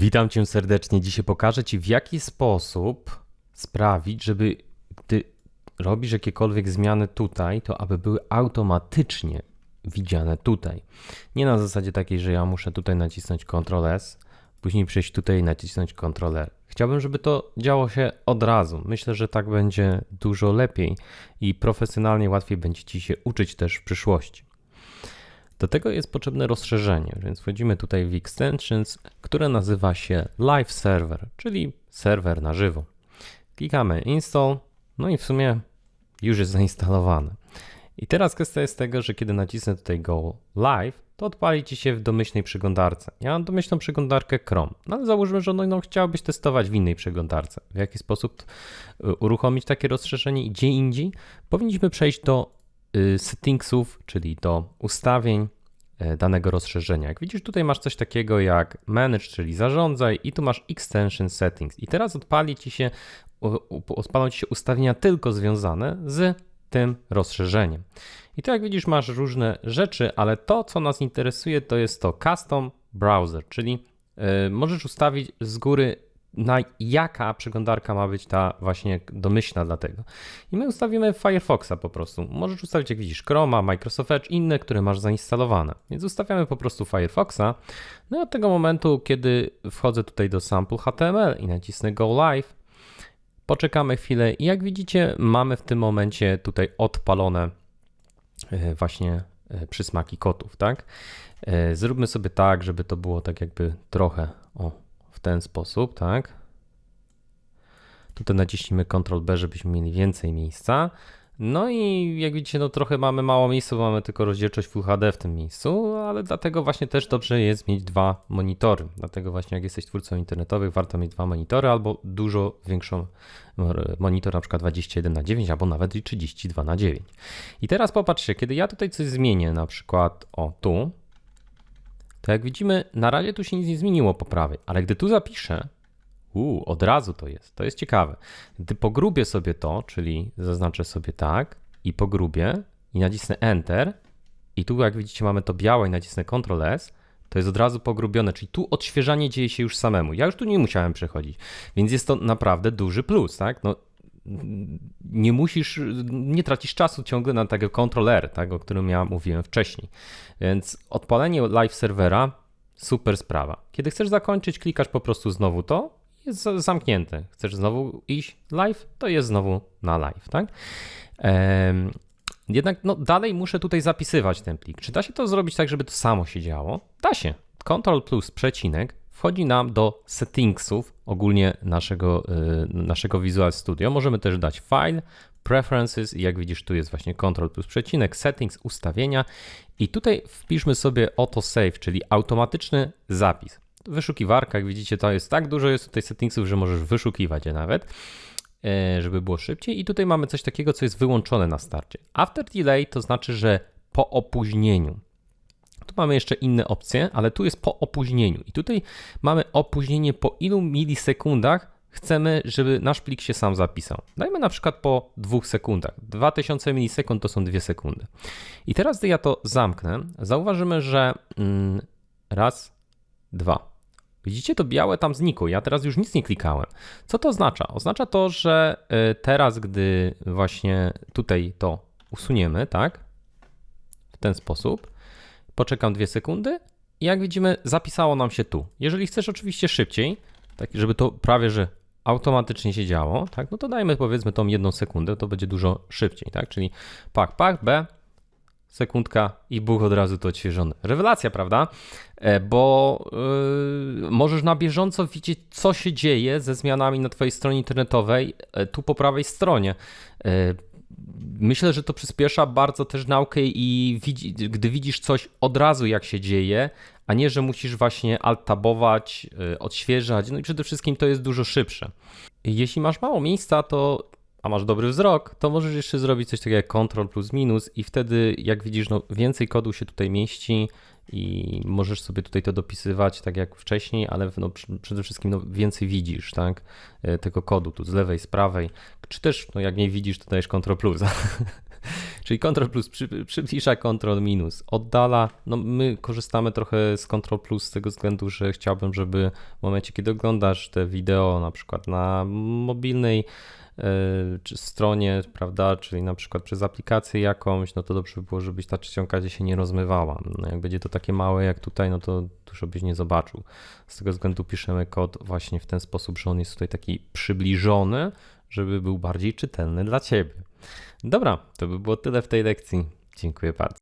Witam cię serdecznie. Dzisiaj pokażę ci, w jaki sposób sprawić, żeby gdy robisz jakiekolwiek zmiany tutaj, to aby były automatycznie widziane tutaj. Nie na zasadzie takiej, że ja muszę tutaj nacisnąć Ctrl S, później przejść tutaj i nacisnąć Ctrl R. Chciałbym, żeby to działo się od razu. Myślę, że tak będzie dużo lepiej i profesjonalnie łatwiej będzie ci się uczyć też w przyszłości. Do tego jest potrzebne rozszerzenie, więc wchodzimy tutaj w Extensions, które nazywa się Live Server, czyli serwer na żywo. Klikamy Install, no i w sumie już jest zainstalowane. I teraz kwestia jest tego, że kiedy nacisnę tutaj Go Live, to odpali ci się w domyślnej przeglądarce. Ja mam domyślną przeglądarkę Chrome, no ale załóżmy, że no, no, chciałbyś testować w innej przeglądarce. W jaki sposób y, uruchomić takie rozszerzenie i gdzie indziej? Powinniśmy przejść do y, settingsów, czyli do ustawień danego rozszerzenia. Jak widzisz, tutaj masz coś takiego jak Manage, czyli zarządzaj, i tu masz Extension Settings. I teraz odpali ci się, odpalą ci się ustawienia tylko związane z tym rozszerzeniem. I tu jak widzisz masz różne rzeczy, ale to co nas interesuje to jest to Custom Browser, czyli yy, możesz ustawić z góry na jaka przeglądarka ma być ta właśnie domyślna dla tego. I my ustawimy Firefoxa po prostu. Możesz ustawić jak widzisz Chroma, Microsoft Edge, inne, które masz zainstalowane. Więc ustawiamy po prostu Firefoxa. No i od tego momentu, kiedy wchodzę tutaj do sample HTML i nacisnę Go Live, Poczekamy chwilę i jak widzicie, mamy w tym momencie tutaj odpalone e, właśnie e, przysmaki kotów, tak? E, zróbmy sobie tak, żeby to było tak jakby trochę o, w ten sposób, tak? Tutaj naciśnijmy Ctrl B, żebyśmy mieli więcej miejsca. No i jak widzicie, no trochę mamy mało miejsca, bo mamy tylko rozdzielczość Full HD w tym miejscu, ale dlatego właśnie też dobrze jest mieć dwa monitory. Dlatego właśnie jak jesteś twórcą internetowych, warto mieć dwa monitory albo dużo większą monitor, na przykład 21 na 9 albo nawet 32 na 9. I teraz popatrzcie, kiedy ja tutaj coś zmienię, na przykład o tu, to jak widzimy, na razie tu się nic nie zmieniło po prawej, ale gdy tu zapiszę, Uuu, od razu to jest. To jest ciekawe. Gdy pogrubię sobie to, czyli zaznaczę sobie tak i pogrubię i nacisnę Enter i tu jak widzicie mamy to białe i nacisnę Ctrl S, to jest od razu pogrubione, czyli tu odświeżanie dzieje się już samemu. Ja już tu nie musiałem przechodzić, więc jest to naprawdę duży plus, tak? No, nie musisz, nie tracisz czasu ciągle na tego Ctrl R, tak, o którym ja mówiłem wcześniej. Więc odpalenie live serwera, super sprawa. Kiedy chcesz zakończyć, klikasz po prostu znowu to jest zamknięte. Chcesz znowu iść live, to jest znowu na live, tak? Jednak no, dalej muszę tutaj zapisywać ten plik. Czy da się to zrobić tak, żeby to samo się działo? Da się. Ctrl plus przecinek wchodzi nam do settingsów ogólnie naszego, yy, naszego Visual Studio. Możemy też dać file, preferences i jak widzisz tu jest właśnie Ctrl plus przecinek, settings, ustawienia i tutaj wpiszmy sobie auto save, czyli automatyczny zapis wyszukiwarka, jak widzicie, to jest tak dużo jest tutaj settingsów, że możesz wyszukiwać je nawet, e, żeby było szybciej. I tutaj mamy coś takiego, co jest wyłączone na starcie. After delay to znaczy, że po opóźnieniu. Tu mamy jeszcze inne opcje, ale tu jest po opóźnieniu. I tutaj mamy opóźnienie po ilu milisekundach chcemy, żeby nasz plik się sam zapisał. Dajmy na przykład po dwóch sekundach. 2000 milisekund to są dwie sekundy. I teraz, gdy ja to zamknę, zauważymy, że mm, raz, dwa. Widzicie, to białe tam znikło. Ja teraz już nic nie klikałem. Co to oznacza? Oznacza to, że y, teraz, gdy właśnie tutaj to usuniemy, tak? W ten sposób. Poczekam dwie sekundy i jak widzimy, zapisało nam się tu. Jeżeli chcesz oczywiście szybciej, tak żeby to prawie że automatycznie się działo, tak? No to dajmy powiedzmy tą jedną sekundę, to będzie dużo szybciej, tak? Czyli pak, pak, B, sekundka i Bóg od razu to odświeżony. Rewelacja, prawda? E, bo yy, możesz na bieżąco widzieć, co się dzieje ze zmianami na Twojej stronie internetowej, e, tu po prawej stronie. Yy, myślę, że to przyspiesza bardzo też naukę i widzi, gdy widzisz coś od razu, jak się dzieje, a nie, że musisz właśnie alt-tabować, yy, odświeżać, no i przede wszystkim to jest dużo szybsze. Jeśli masz mało miejsca, to a masz dobry wzrok, to możesz jeszcze zrobić coś takiego jak Ctrl plus minus i wtedy, jak widzisz, no, więcej kodu się tutaj mieści i możesz sobie tutaj to dopisywać tak jak wcześniej, ale no, przede wszystkim no, więcej widzisz tak, e, tego kodu tu z lewej, z prawej, czy też no, jak nie widzisz, to dajesz Ctrl plus. Czyli Ctrl plus przy, przybliża, Ctrl minus oddala. No my korzystamy trochę z Ctrl plus z tego względu, że chciałbym, żeby w momencie, kiedy oglądasz te wideo na przykład na mobilnej czy stronie, prawda, czyli na przykład przez aplikację jakąś, no to dobrze by było, żebyś ta czcionka się nie rozmywała. No jak będzie to takie małe jak tutaj, no to dużo byś nie zobaczył. Z tego względu piszemy kod właśnie w ten sposób, że on jest tutaj taki przybliżony, żeby był bardziej czytelny dla Ciebie. Dobra, to by było tyle w tej lekcji. Dziękuję bardzo.